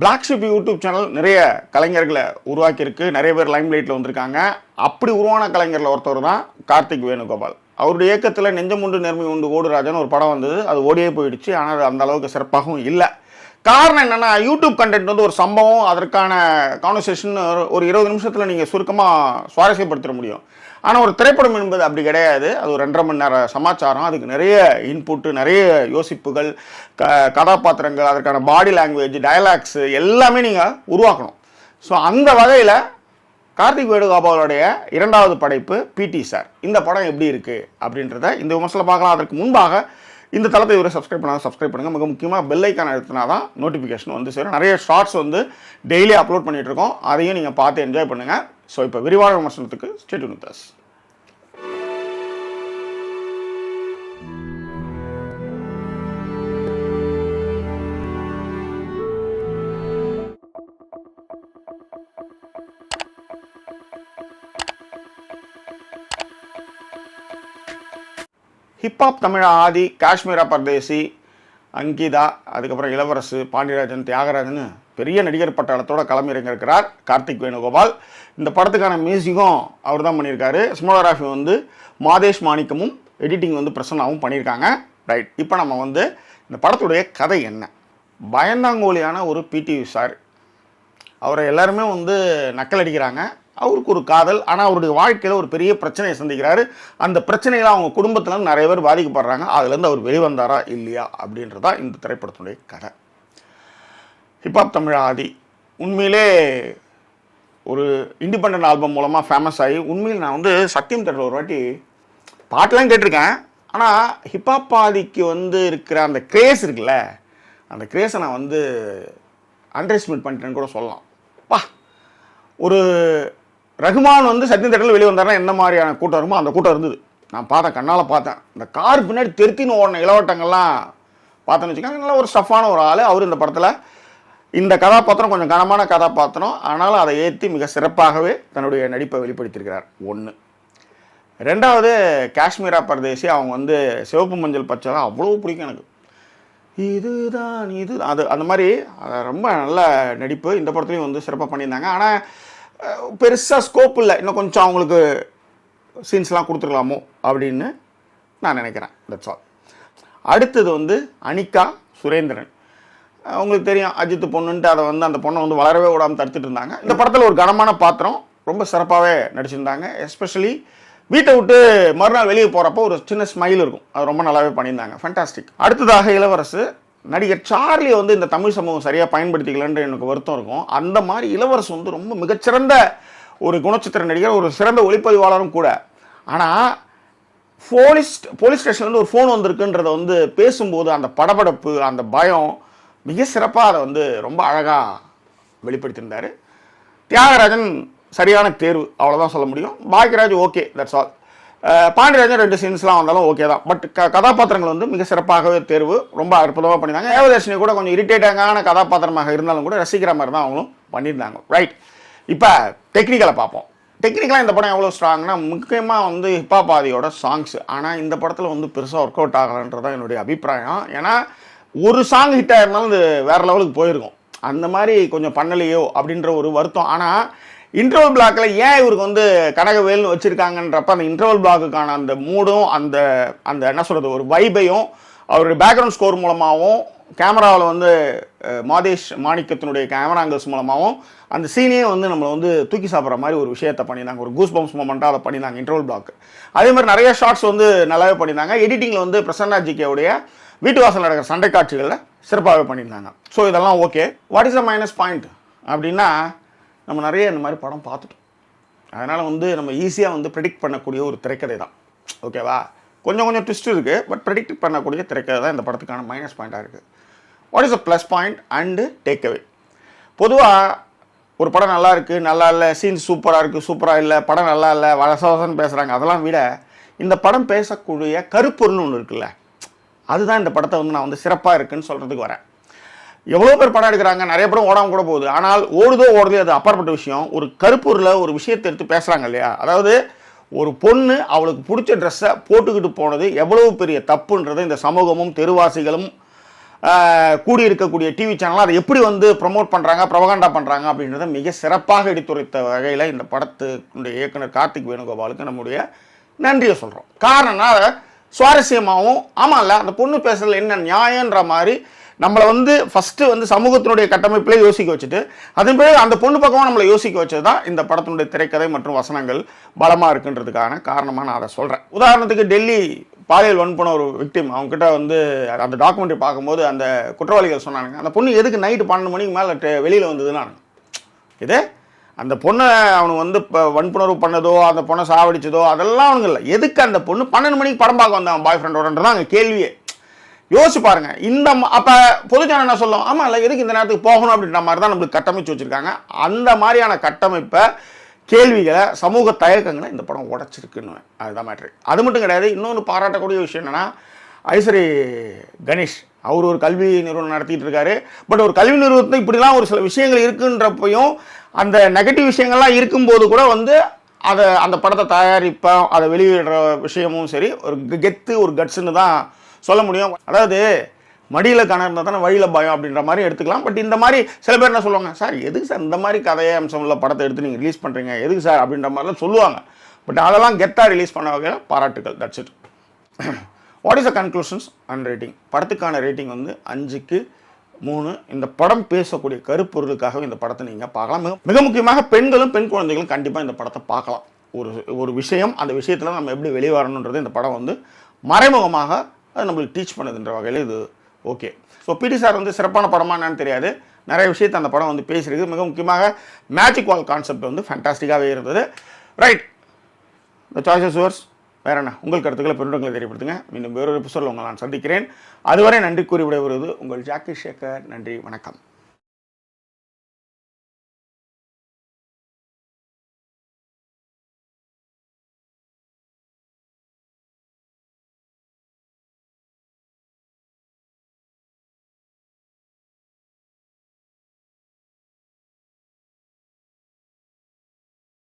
Black ship YouTube channel நிறைய கலைஞர்களை உருவாக்கியிருக்கு. நிறைய பேர் லைம் லைட்டில் வந்திருக்காங்க. அப்படி உருவான கலைஞரில் ஒருத்தர் தான் கார்த்திக் வேணுகோபால். அவருடைய இயக்கத்தில் நெஞ்சமுண்டு நேர்மை உண்டு ஓடுராஜன் ஒரு படம் வந்தது. அது ஓடியே போயிடுச்சு. ஆனால் அது அந்த அளவுக்கு சிறப்பாகவும் இல்லை. காரணம் என்னென்னா யூடியூப் கண்டென்ட் வந்து ஒரு சம்பவம் அதற்கான கான்வர்சேஷன் ஒரு இருபது நிமிஷத்தில் நீங்கள் சுருக்கமாக சுவாரஸ்யப்படுத்திட முடியும். ஆனால் ஒரு திரைப்படம் என்பது அப்படி கிடையாது. அது ஒரு ரெண்டரை மணி நேரம் சமாச்சாரம். அதுக்கு நிறைய இன்புட்டு நிறைய யோசிப்புகள் க கதாபாத்திரங்கள் அதற்கான பாடி லாங்குவேஜ் டயலாக்ஸ் எல்லாமே நீங்கள் உருவாக்கணும். ஸோ அந்த வகையில் கார்த்திக் வேணுகோபாலுடைய இரண்டாவது படைப்பு பிடி சார் இந்த படம் எப்படி இருக்குது அப்படின்றத இந்த விமர்சனம் பார்க்கலாம். அதற்கு முன்பாக இந்த தளத்தை இவரை சப்ஸ்கிரைப் பண்ணால் சப்ஸ்கிரைப் பண்ணுங்கள் மிக முக்கியமாக பெல் ஐக்கான எடுத்தினா தான் நோட்டிஃபிகேஷன் வந்து சேரும். நிறைய ஷார்ட்ஸ் வந்து டெய்லி அப்லோட் பண்ணிகிட்ருக்கோம் இருக்கோம். அதையும் நீங்கள் பார்த்து என்ஜாய் பண்ணுங்கள் ஸோ இப்போ விரிவான விமர்சனத்துக்கு state with hip hop Tamizha Aadhi Kashmira Pardesi Ankitha அதுக்கப்புறம் இளவரசு பாண்டியராஜன் தியாகராஜன் பெரிய நடிகர் பட்டாளத்தோட களமிறங்கியிருக்கிறார் கார்த்திக் வேணுகோபால். இந்த படத்துக்கான மியூசிக்கும் அவர் தான் பண்ணியிருக்காரு சிமோகிராஃபி வந்து மாதேஷ் மாணிக்கமும் எடிட்டிங் வந்து பிரசன்னாவும் பண்ணியிருக்காங்க. ரைட் இப்போ நம்ம வந்து இந்த படத்துடைய கதை என்ன? பயந்தாங்கோலியான ஒரு பிடி சார் அவரை எல்லாருமே வந்து நக்கல் அடிக்கிறாங்க. அவருக்கு ஒரு காதல். ஆனால் அவருடைய வாழ்க்கையில் ஒரு பெரிய பிரச்சனையை சந்திக்கிறாரு. அந்த பிரச்சனையில் அவங்க குடும்பத்தில் நிறைய பேர் பாதிக்கப்படுறாங்க. அதுலேருந்து அவர் வெளிவந்தாரா இல்லையா அப்படின்றதா இந்த திரைப்படத்தினுடைய கதை. Hip hop Tamizha Aadhi. உண்மையிலே ஒரு இண்டிபெண்ட் ஆல்பம் மூலமாக ஃபேமஸ் ஆகி உண்மையில் நான் வந்து சத்தியம் தேட்டர் ஒரு வாட்டி பாட்டெலாம் கேட்டிருக்கேன். ஆனால் ஹிப்ஹாப் ஆதிக்கு வந்து இருக்கிற அந்த கிரேஸ் இருக்குல்ல அந்த கிரேஸை நான் வந்து அண்டர்எஸ்டிமேட் பண்ணிட்டேன்னு கூட சொல்லலாம். பா ஒரு ரகுமான் வந்து சத்தியம் தேட்டரில் வெளியே வந்தாருன்னா என்ன மாதிரியான கூட்டம் வருமோ அந்த கூட்டம் இருந்தது. நான் பார்த்தேன் கண்ணால் பார்த்தேன். இந்த கார் பின்னாடி தெருத்தின்னு ஓடின இளவட்டங்கள்லாம் பார்த்தேன்னு வச்சுக்கோங்க நல்ல ஒரு ஸ்டஃப்பான ஒரு ஆள். அவர் இந்த படத்தில் இந்த கதாபாத்திரம் கொஞ்சம் கனமான கதாபாத்திரம். ஆனாலும் அதை ஏற்றி மிக சிறப்பாகவே தன்னுடைய நடிப்பை வெளிப்படுத்தியிருக்கிறார். ஒன்று ரெண்டாவது காஷ்மீரா பரதேசி அவங்க வந்து சிவப்பு மஞ்சள் பச்சை தான் அவ்வளோ பிடிக்கும் எனக்கு. இதுதான் இது அது அந்த மாதிரி ரொம்ப நல்ல நடிப்பு. இந்த படத்துலையும் வந்து சிறப்பாக பண்ணியிருந்தாங்க. ஆனால் பெருசாக ஸ்கோப் இல்லை. இன்னும் கொஞ்சம் அவங்களுக்கு சீன்ஸ்லாம் கொடுத்துருக்கலாமோ அப்படின்னு நான் நினைக்கிறேன். தட்ஸ் ஆல் அடுத்தது வந்து அனிகா சுரேந்திரன். உங்களுக்கு தெரியும் அஜித் பொண்ணுன்ட்டு அதை வந்து அந்த பொண்ணை வந்து வளரவே விடாமல் தடுத்துட்டு இருந்தாங்க. இந்த படத்தில் ஒரு கனமான பாத்திரம் ரொம்ப சிறப்பாகவே நடிச்சிருந்தாங்க. எஸ்பெஷலி வீட்டை விட்டு மறுநாள் வெளியே போகிறப்போ ஒரு சின்ன ஸ்மைல் இருக்கும். அது ரொம்ப நல்லாவே பண்ணியிருந்தாங்க. ஃபண்டாஸ்டிக் அடுத்ததாக இளவரசு நடிகர் சார்லியை வந்து இந்த தமிழ் சமூகம் சரியாக பயன்படுத்திக்கலன்ற எனக்கு வருத்தம் இருக்கும். அந்த மாதிரி இளவரசு வந்து ரொம்ப மிகச்சிறந்த ஒரு குணச்சித்திர நடிகர் ஒரு சிறந்த ஒளிப்பதிவாளரும் கூட. ஆனால் போலீஸ் போலீஸ் ஸ்டேஷன்லேருந்து ஒரு ஃபோன் வந்திருக்குன்றத வந்து பேசும்போது அந்த படபடப்பு அந்த பயம் மிக சிறப்பாக அதை வந்து ரொம்ப அழகாக வெளிப்படுத்தியிருந்தார். தியாகராஜன் சரியான தேர்வு அவ்வளோதான் சொல்ல முடியும். Bhagyaraj okay that's all Pandiarajan ரெண்டு சீன்ஸ்லாம் வந்தாலும் ஓகே தான். பட் க கதாபாத்திரங்கள் வந்து மிக சிறப்பாகவே தேர்வு ரொம்ப அற்புதமாக பண்ணியிருந்தாங்க. ஏவதர்ஷினி கூட கொஞ்சம் இரிட்டேட்டிங்கான கதாபாத்திரமாக இருந்தாலும் கூட ரசிக்கிற மாதிரி தான் அவங்களும் பண்ணியிருந்தாங்க. ரைட் இப்போ டெக்னிக்கலை பார்ப்போம். டெக்னிக்கலாக இந்த படம் எவ்வளோ ஸ்ட்ராங்னா முக்கியமாக வந்து ஹிப்ஹாப் ஆதியோட சாங்ஸ் ஆனால் இந்த படத்தில் வந்து பெருசாக ஒர்க் அவுட் ஆகலைன்றது தான் என்னுடைய அபிப்பிராயம். ஏன்னா ஒரு சாங் ஹிட் ஆயிருந்தாலும் அது வேறு லெவலுக்கு போயிருக்கும். அந்த மாதிரி கொஞ்சம் பண்ணலையோ அப்படின்ற ஒரு வருத்தம். ஆனால் இன்டர்வல் பிளாக்ல ஏன் இவருக்கு வந்து கனகவேல்னு வச்சுருக்காங்கன்றப்ப அந்த இன்டர்வல் பிளாக்குக்கான அந்த மூடும் அந்த அந்த என்ன சொல்கிறது ஒரு வைபையும் அவருடைய பேக்ரவுண்ட் ஸ்கோர் மூலமாகவும் கேமராவில் வந்து மாதேஷ் மாணிக்கத்தினுடைய கேமரா மூலமாகவும் அந்த சீனையே வந்து நம்மளை வந்து தூக்கி சாப்பிட்ற மாதிரி ஒரு விஷயத்தை பண்ணியிருந்தாங்க. ஒரு கூஸ் பம்ப்ஸ் மூமெண்ட்டாக அதை பண்ணியிருந்தாங்க இன்டர்வல் பிளாக் அதே மாதிரி நிறைய ஷார்ட்ஸ் வந்து நல்லாவே பண்ணியிருந்தாங்க. எடிட்டிங்கில் வந்து பிரசன்னா ஜிகேவுடைய வீட்டு வாசல் நடக்கிற சண்டை காட்சிகளில் சிறப்பாகவே பண்ணியிருந்தாங்க. ஸோ இதெல்லாம் okay what is a minus point அப்படின்னா நம்ம நிறைய இந்த மாதிரி படம் பார்த்துட்டோம். அதனால் வந்து நம்ம ஈஸியாக வந்து ப்ரெடிக்ட் பண்ணக்கூடிய ஒரு திரைக்கதை தான். ஓகேவா கொஞ்சம் கொஞ்சம் ட்விஸ்ட் இருக்குது பட் ப்ரெடிக்ட் பண்ணக்கூடிய திரைக்கதை தான் இந்த படத்துக்கான மைனஸ் பாயிண்ட்டாக இருக்குது what is a plus point and take away பொதுவாக ஒரு படம் நல்லா இருக்குது நல்லா இல்லை சீன்ஸ் சூப்பராக இருக்குது சூப்பராக இல்லை படம் நல்லா இல்லை வசவசன்னு பேசுகிறாங்க அதெல்லாம் விட இந்த படம் பேசக்கூடிய கருப்பொருள்னு ஒன்று இருக்குல்ல அதுதான் இந்த படத்தை வந்து நான் வந்து சிறப்பாக இருக்குன்னு சொல்கிறதுக்கு வரேன். எவ்வளோ பேர் படம் எடுக்கிறாங்க நிறைய படம் ஓடாமல் கூட போகுது. ஆனால் ஓடுதோ ஓடுதோ அது அப்பாற்பட்ட விஷயம். ஒரு கருப்பூரில் ஒரு விஷயத்தை எடுத்து பேசுகிறாங்க இல்லையா? அதாவது ஒரு பொண்ணு அவளுக்கு பிடிச்ச ட்ரெஸ்ஸை போட்டுக்கிட்டு போனது எவ்வளவு பெரிய தப்புன்றதை இந்த சமூகமும் தெருவாசிகளும் கூடியிருக்கக்கூடிய டிவி சேனலாக அதை எப்படி வந்து ப்ரமோட் பண்ணுறாங்க ப்ரொபகண்டா பண்ணுறாங்க அப்படின்றத மிக சிறப்பாக எடுத்துரைத்த வகையில் இந்த படத்துடைய இயக்குனர் கார்த்திக் வேணுகோபாலுக்கு நம்முடைய நன்றியை சொல்கிறோம் காரணம்னா சுவாரஸ்யமாகவும் சுவாரஸ்யமாகவும் ஆமாம்ல அந்த பொண்ணு பேசுறதுல என்ன நியாயன்ற மாதிரி நம்மளை வந்து ஃபஸ்ட்டு வந்து சமூகத்தினுடைய கட்டமைப்பிலே யோசிக்க வச்சுட்டு அதன் பிறகு அந்த பொண்ணு பக்கமாக நம்மளை யோசிக்க வச்சது தான் இந்த படத்தினுடைய திரைக்கதை மற்றும் வசனங்கள் பலமாக இருக்குன்றதுக்கான காரணமாக நான் அதை சொல்கிறேன் உதாரணத்துக்கு டெல்லி பாலியல் வன்புணர்வு விக்டிம் அவங்ககிட்ட வந்து அந்த டாக்குமெண்ட்ரி பார்க்கும்போது அந்த குற்றவாளிகள் சொன்னாங்க அந்த பொண்ணு எதுக்கு நைட்டு பன்னெண்டு மணிக்கு மேலே வெளியில் வந்ததுன்னு இது? அந்த பொண்ணை அவனுக்கு வந்து இப்போ வன்புணர்வு பண்ணதோ அந்த பொண்ணை சாவடிச்சதோ அதெல்லாம் அவனுக்கு இல்லை. எதுக்கு அந்த பொண்ணு பன்னெண்டு மணிக்கு படம் பார்க்க வந்தான் பாய் ஃப்ரெண்டோடன்றதான் அங்கே கேள்வியே. யோசிச்சு பாருங்க. இந்த ம- அப்ப பொதுஜனம் என்ன சொல்லும்? ஆமாம் இல்லை எதுக்கு இந்த நேரத்துக்கு போகணும் அப்படின்ற மாதிரி தான் நம்மளுக்கு கட்டமைச்சு வச்சிருக்காங்க. அந்த மாதிரியான கட்டமைப்பை கேள்விகளை சமூக தயக்கங்களை இந்த படம் உடைச்சிருக்குன்னு அதுதான் மேட்ரு அது மட்டும் கிடையாது இன்னொன்று பாராட்டக்கூடிய விஷயம் என்னன்னா ஐஸ்வரி கணேஷ் அவர் ஒரு கல்வி நிறுவனம் நடத்திட்டு இருக்காரு. பட் ஒரு கல்வி நிறுவனத்தில் இப்படிலாம் ஒரு சில விஷயங்கள் இருக்குன்றப்பையும் அந்த நெகட்டிவ் விஷயங்கள்லாம் இருக்கும்போது கூட வந்து அதை அந்த படத்தை தயாரிப்போம் அதை வெளியிடுற விஷயமும் சரி ஒரு கெத்து ஒரு கட்ஸ்ன்னு தான் சொல்ல முடியும். அதாவது மடியில் கணம் இருந்தால் தானே வழியில் பயம் அப்படின்ற மாதிரி எடுத்துக்கலாம். பட் இந்த மாதிரி சில பேர் என்ன சொல்லுவாங்க சார் எதுக்கு சார் இந்த மாதிரி கதையை அம்சம் உள்ள படத்தை எடுத்து நீங்கள் ரிலீஸ் பண்ணுறீங்க எதுக்கு சார்? அப்படின்ற மாதிரிலாம் சொல்லுவாங்க. பட் அதெல்லாம் கெத்தாக ரிலீஸ் பண்ண வகையில் பாராட்டுகள். That's it what is a conclusions and rating படத்துக்கான ரேட்டிங் வந்து அஞ்சுக்கு மூணு. இந்த படம் பேசக்கூடிய கருப்பொருளுக்காக இந்த படத்தை நீங்கள் பார்க்கலாம். மிக மிக முக்கியமாக பெண்களும் பெண் குழந்தைகளும் கண்டிப்பாக இந்த படத்தை பார்க்கலாம். ஒரு ஒரு விஷயம் அந்த விஷயத்தில் நம்ம எப்படி வெளியே வரணுன்றது இந்த படம் வந்து மறைமுகமாக அது நம்மளுக்கு டீச் பண்ணுதுன்ற வகையில் இது ஓகே. ஸோ பிடி சார் வந்து சிறப்பான படமா என்னன்னு தெரியாது. நிறைய விஷயத்தை அந்த படம் வந்து பேசியிருக்கு. மிக முக்கியமாக மேஜிக் வால் கான்செப்ட் வந்து ஃபேண்டாஸ்டிக்காகவே இருந்தது. ரைட் இந்த சாய்ஸஸ் வேர்ஸ் வேற என்ன? உங்கள் கருத்துக்களை பெருண்டங்களை தெரியப்படுத்துங்க. மீண்டும் வேறொரு எபிசோடில் உங்களை நான் சந்திக்கிறேன். அதுவரை நன்றி கூறி விடைபெறுவது உங்கள் ஜாக்கி சேகர். நன்றி. வணக்கம்.